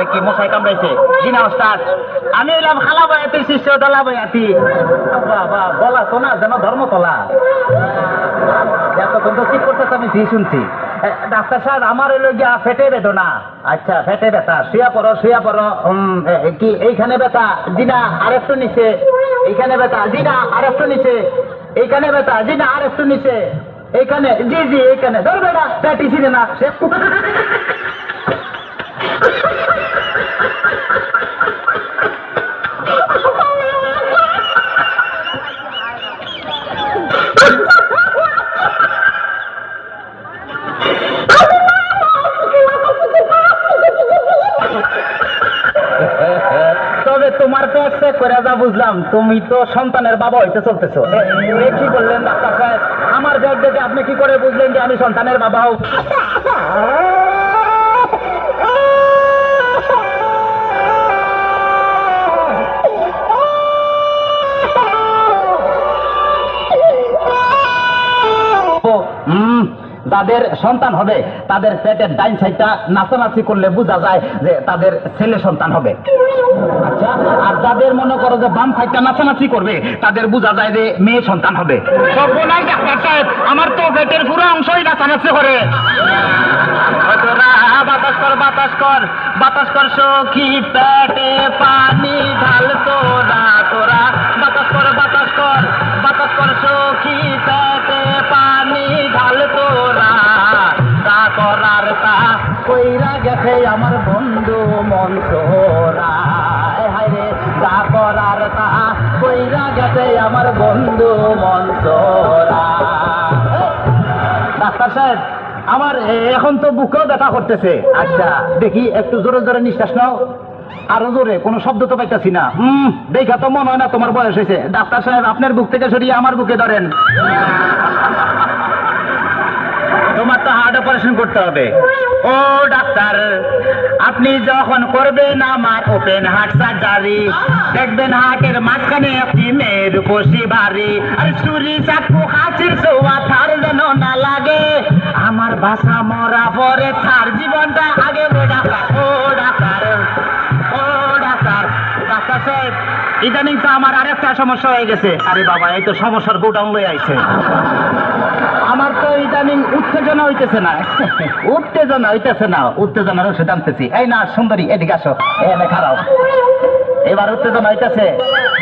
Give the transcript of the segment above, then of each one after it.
এই, কি মশাই কামড়াইছে? জিনা ওস্তাদ। আমি এলাম খালা বয়াতি শিষ্য দলা বয়াতি বাবা বলা তো না যেন ধর্মতলা। এতক্ষণ তো ঠিক করতেছে আমি জি শুনছি। ডাক্তার সাহেব আমার হলো গিয়া ফেটে বেদনা। আচ্ছা ফেটে ব্যথা। শুয়া পড়ো শুয়া পড়ো। কি এইখানে ব্যথা। জিনা আর একটু নিচে। এইখানে ব্যথা। জিনা আর একটু নিচে। এইখানে ব্যথা। জিনা আর একটু নিচে। এইখানে জি জি এইখানে। ধরবে না ছিঁড়ে না। সে তোমার তো করে যা বুঝলাম, তুমি তো সন্তানের বাবা হইতে চলতেছো। কি বললেন ডাক্তার সাহেব? আমার ব্যাগ দেখে আপনি কি করে বুঝলেন যে আমি সন্তানের বাবা হোক যাদের সন্তান হবে, তাদের পেটের ডাইন সাইডটা নাচানাচি করলে বোঝা যায় যে তাদের ছেলে সন্তান হবে। আচ্ছা আর যাদের মনে করো যে বাম সাইডটা নাচানাচি করবে, তাদের বোঝা যায় যে মেয়ে সন্তান হবে। সর্বনাশ ডাক্তার সাহেব, আমার তো পেটের পুরো অংশই নাচানাচি করে। বাতাস কর বাতাস কর বাতাস কর সখী পেটে পানি ঢাল তোরা তোরা। বাতাস কর বাতাস কর বাতাস কর সখী গেছে আমার বন্ধু মনসোরা। রে, যা করার তা কইরা গেছে আমার বন্ধু মনসোরা। ডাক্তার সাহেব, আমার এখন তো বুকেও ব্যথা করতেছে। আচ্ছা দেখি একটু জোরে জোরে নিঃশ্বাস নাও। আরও জোরে, কোনো শব্দ তো পাইতাছি না। হুম, দেখা তো মনে হয় না তোমার বয়স হয়েছে। ডাক্তার সাহেব, আপনার বুক থেকে সরিয়ে আমার বুকে ধরেন। অপারেশন করতে হবে। ও ডাক্তার, আপনি যখন করবেন আমার ওপেন হার্ট সার্জারি দেখবেন হার্টের মাঝখানে একটি মেয়ের বসি ভারী আর চুরি চাকু, হাসির সোয়া থার যেন না লাগে। আমার ভাষা মরা পরে থার জীবনটা আগে ও ডাক্তার ও ডাক্তার ও ডাক্তার ডাক্তার সাহেব ইদানিং তো আমার আরেকটা সমস্যা হয়ে গেছে। আরে বাবা, এই তো সমস্যার গোডাউন লয়ে আইছে। আমার তো ইদানিং উত্তেজনা হইতেছে না। উত্তেজনা হইতেছে না, উত্তেজনার ওষুধ আনতেছি। এই না, সুন্দরী, এদিকে আসো। এনে খারাও এবার উত্তেজনা হইতেছে।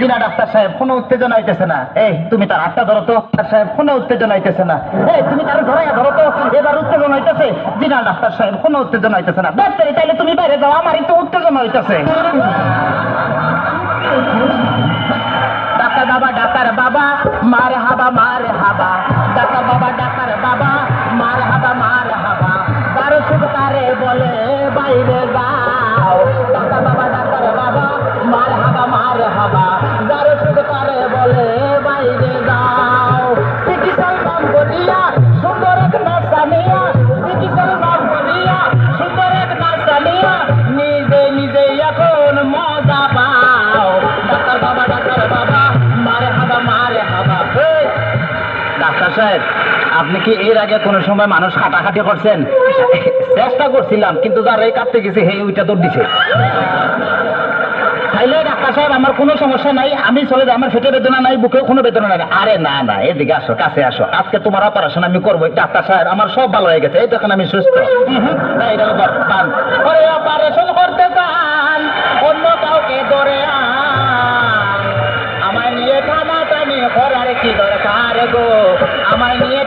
বিনা ডাক্তার সাহেব, কোনো উত্তেজনা হইতেছে না। এই, তুমি তার হাতটা ধরো তো। ডাক্তার সাহেব, কোনো উত্তেজনা হইতেছে না। এই, তুমি তার ধরাইয়া ধরো তো। এবার উত্তেজনা হইতেছে। বিনা ডাক্তার সাহেব, কোনো উত্তেজনা হইতেছে না। ডাক্তার, তাইলে তুমি বাইরে যাও। আমারই তো উত্তেজনা হইতেছে। ডাক্তার বাবা ডাকার বাবা, মার হাবা মার হাবা। ডাকা বাবা ডাকার বাবা, মার হাবা মার হাবা। তার সুখ তারে বলে, বাইরে যাও সাহেব, আপনি কি এর আগে কোনো সময় মানুষ কাটাকাটি করছেন? চেষ্টা করছিলাম, কিন্তু যার এই কাটতে গেছে হে ওইটা দৌড় দিছে। তাইলে ডাক্তার সাহেব, আমার কোনো সমস্যা নাই, আমি চলে যাই, আমার পেটে বেদনা নাই, বুকেও কোনো বেদনা নাই। আরে না না, এদিকে আসো, কাছে আসো। আজকে তোমার অপারেশন আমি করব ডাক্তার সাহেব, আমার সব ভালো হয়ে গেছে, এই তখন আমি সুস্থ। A maninha é